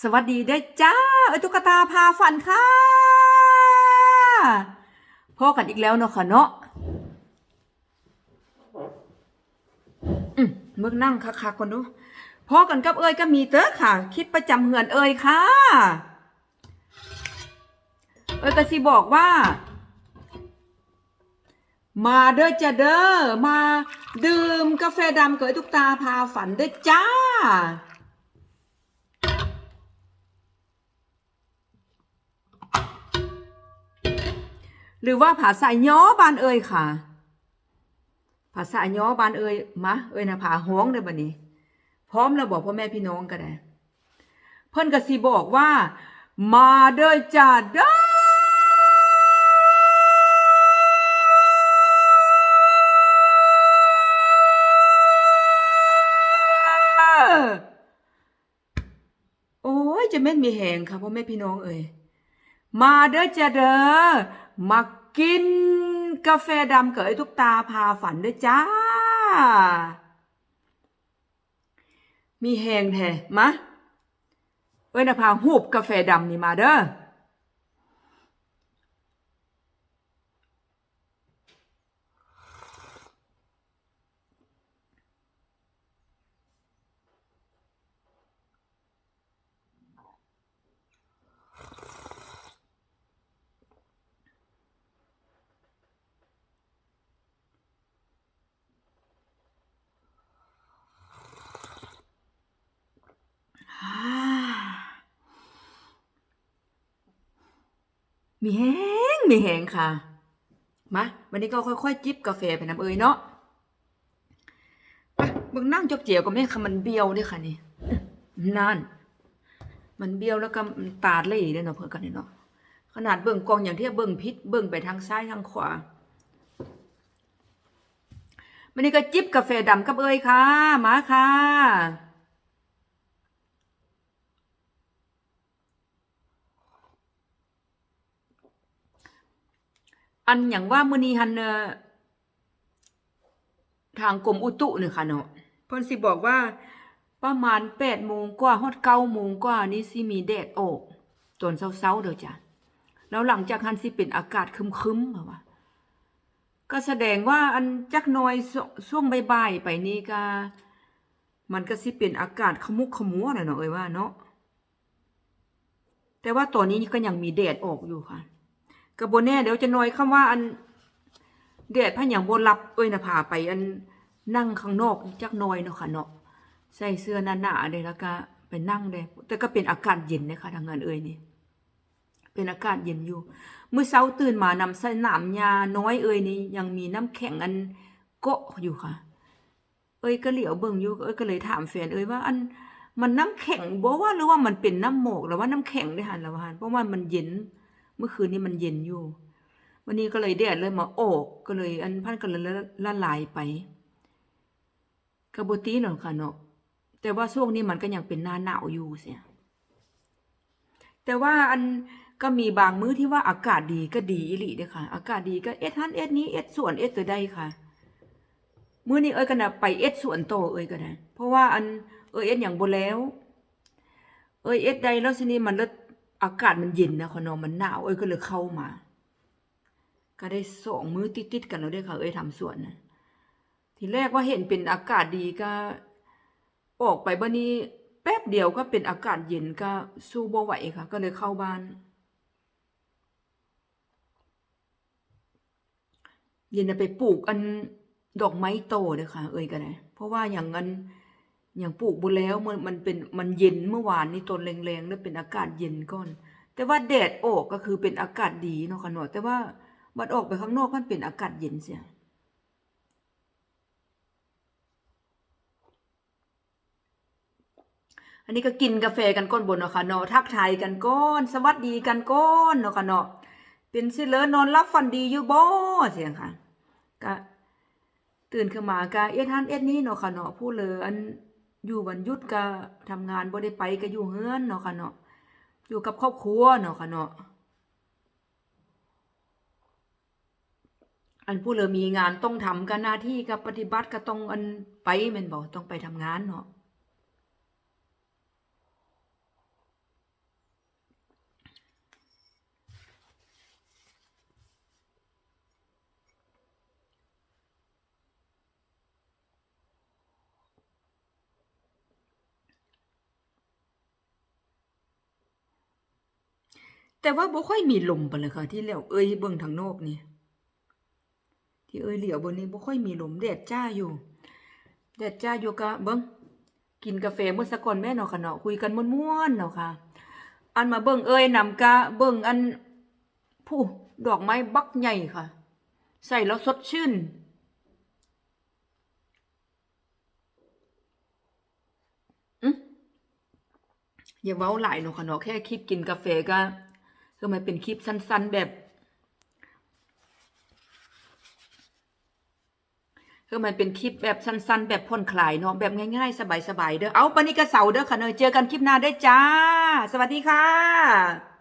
สวัสดีได้จ้าเอ้ยตุ๊กตาพาฝันค่ะพ่อกันอีกแล้วเนาะค่ะเนาะอืมเมื่อนั่งคักๆก่อนดูพ่อกันกับเอ้ยก็มีเตอค่ะ คิดประจำเหือนเอ้ยค่ะ เอ้ยก็สิบอกว่า มาเด้อจ้าเด้อมาดื่มกาแฟดำกับไอตุ๊กตาพาฝันเด้อจ้า หรือว่าภาษาย้อบานเอ่ยค่ะ ภาษาย้อบานเอ่ยมาเอ่ยนะผาห้องเด้อบัดนี้ พร้อมแล้วบอกพ่อแม่พี่น้องก็ได้ เพิ่นกสิบอกว่า มาเด้อจ้าเด้อโอ้ยจะแม่นมีแหงค่ะพ่อแม่พี่น้องเอ่ยมาเด้อจ้าเด้อ มากินกาแฟดำกับไอ้ทุกตาพาฝันเด้อจ้า มีแหงแท้มะ เอ้ยนะพาหูบกาแฟดำนี่มาเด้อ มีแหงมีแหงค่ะ มาวันนี้ก็ค่อยๆ จิบกาแฟไปน้ำเอยเนาะบิ่งนั่งจกเจียวก็แม่ค่ะมันเบี้ยวด้วยค่ะนี่นั่น มันเบี้ยวแล้วก็ตาดเลยเด้อเนาะเพื่อนกันเนาะขนาดเบิ่งกองอย่างที่เบิ่งพิษเบิ่งไปทางซ้ายทางขวาวันนี้ก็จิบกาแฟดำกับเอ้ยค่ะ มาค่ะ อันอย่างว่ามื้อนี้หันเนอะทางกรมอุตุเนี่ยค่ะเนาะเพิ่นสิบอกว่า ประมาณ8โมงกว่าฮอด9โมงกว่านี่สิมีแดดออกตอนเช้าๆเด้อจ้ะแล้วหลังจากหันสิเป็นอากาศครึมๆค่ะว่าก็แสดงว่าอันจักหน่อยชช่วงบ่ายๆไปนี่ก็มันก็สิเป็นอากาศขมุกขมัวน่ะเนาะเอ้ยว่าเนาะแต่ว่าตอนนี้ก็ยังมีแดดออกอยู่ค่ะ ก็บ่แน่เดี๋ยวจะน้อยคำว่าอันแดดพะหยังบ่รับเอ้ยนะพาไปอันนั่งข้างนอกจักหน่อยเนาะค่ะเนาะใส่เสื้อหนาๆเด้แล้วก็ไปนั่งเด้แต่ก็เป็นอากาศเย็นนะคะทางงานเอ้ยนี่เป็นอากาศเย็นอยู่เมื้อเช้าตื่นมานำสนามหญ้าน้อยเอ้ยนี่ยังมีน้ำแข็งอันเกาะอยู่ค่ะ เอ้ยก็เหลียวเบิ่งอยู่เอ้ยก็เลยถามแฟนเอ้ยว่าอันมันน้ำแข็งบ่ว่าหรือว่ามันเป็นน้ำหมอกหรือว่าน้ำแข็งเด้หั่นล่ะว่าหั่นเพราะว่ามันเย็น มื่อคืนนี้มันเย็นอยู่ วันนี้ก็เลยแดดเลยมาออกก็เลยอันพันก็เลยละลายไปกระบตีเนาะค่ะเนาะแต่ว่าช่วงนี้มันก็ยังเป็นหน้าหนาวอยู่เสียแต่ว่าอันก็มีบางมื้อที่ว่าอากาศดีก็ดีอีหลีเด้อค่ะ อากาศดีก็เอ็ดฮันเอ็ดนี้เอ็ดสวนเอ็ดตัวใดค่ะ มื้อนี้เอ้ยก็น่ะไปเอ็ดสวนโตเอ้ยก็ได้เพราะว่าอันเอ้ยเอ็ดอย่างบ่แล้ว เอ้ยเอ็ดใดแล้วทีนี้มันแล้ว อากาศมันเย็นนะค่ะเนาะมันหนาวเอ้ยก็เลยเข้ามา ก็ได้สองมื้อติดๆกันแล้วเด้อค่ะ เอ้ยทำสวนนะทีแรกว่าเห็นเป็นอากาศดีก็ ออกไปบัดนี้แป๊บเดียวก็เป็นอากาศเย็นก็สู้บ่ไหวค่ะ ก็เลยเข้าบ้าน เย็นไปปลูกอันดอกไม้โตเด้อค่ะ เอ้ยก็ได้เพราะว่าอย่างนั้น อย่างปลูกบ่แล้วมันมันเป็นมันเย็นเมื่อวานนี้ตอนแรงๆแล้วเป็นอากาศเย็นก่อน แต่ว่าแดดออกก็คือเป็นอากาศดีเนาะค่ะเนาะแต่ว่าบัดออกไปข้างนอกมันเป็นอากาศเย็นเสียอันนี้ก็กินกาแฟกันก้อนบนเนาะค่ะเนาะทักทายกันก้อนสวัสดีกันก้อนเนาะค่ะเนาะเป็นสิเลอนอนรับฝันดีอยู่บ่เสียงค่ะก็ตื่นขึ้นมาก็เอ็ดฮันเอ็ดนี้เนาะค่ะเนาะผู้เลออัน อยู่วันหยุดก็ทำงานบ่ได้ไปก็อยู่เฮือนเนาะค่ะเนาะอยู่กับครอบครัวเนาะค่ะเนาะอันผู้เลอมีงานต้องทำกันหน้าที่กับปฏิบัติก็ต้องอันไปแม่นบ่ต้องไปทำงานเนาะ แต่ว่าบ่ค่อยมีลมปานเลยค่ะ ที่แล้วเอ้ยเบิ่งทางนอกนี่ ที่เอ้ยเหลียวบิ่งนี่บ่ค่อยมีลมแดดจ้าอยู่ แดดจ้าอยู่กะเบิ่งกินกาแฟมื้อสักก่อนแม่เนาะค่ะเนาะคุยกันม่วนๆเนาะค่ะ อันมาเบิ่งเอ้ยนำกะเบิ่งอันผู้ดอกไม้บักใหญ่ค่ะ ใส่แล้วสดชื่นอืมอย่าเว้าหลายเนาะค่ะเนาะแค่คลิปกินกาแฟก็ คือมันเป็นคลิปสั้น ๆ แบบคือมันเป็นคลิปแบบสั้นๆ แบบผ่อนคลายเนาะแบบง่ายๆ สบายๆเด้อเอาปนนี้ก็เสาร์เด้อค่ะเนยเจอกันคลิปหน้าได้จ้า สวัสดีค่ะ